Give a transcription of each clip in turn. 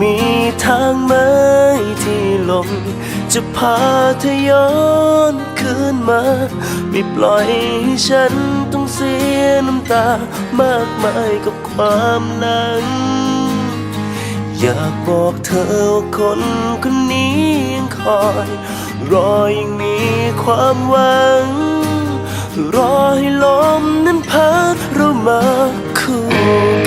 มีทางไหมที่ลม จะพาเธอย้อนคืนมา ไม่ปล่อยให้ฉันต้องเสียน้ำตามากมายกับความหลัง อยากบอกเธอว่าคนคนนี้ยังคอย รอยังมีความหวัง รอให้ลมนั้นพัดเรามาคู่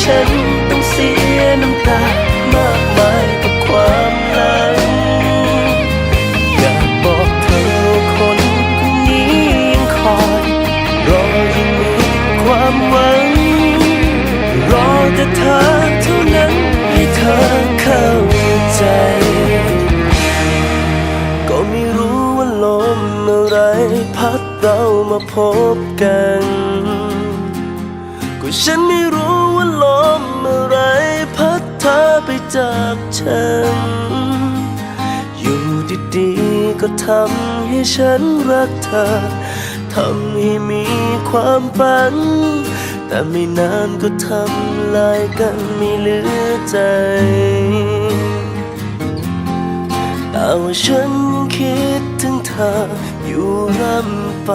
ฉันต้องเสียน้ำตามากมายกับความหลังอยากบอกเธอคนคนนี้ยังคอย รอยังมีความหวัง รอแต่เธอเท่านั้นให้เธอเข้าใจ ก็ไม่รู้ว่าลมอะไรพัดเรามาพบกัน ก็ฉันไม่รู้ กฉัน อยู่ดีๆก็ทำให้ฉันรักเธอ ทำให้มีความฝัน แต่ไม่นานก็ทำลายกันไม่เหลือใจแต่ว่าฉันยังคิดถึงเธออยู่ร่ำไป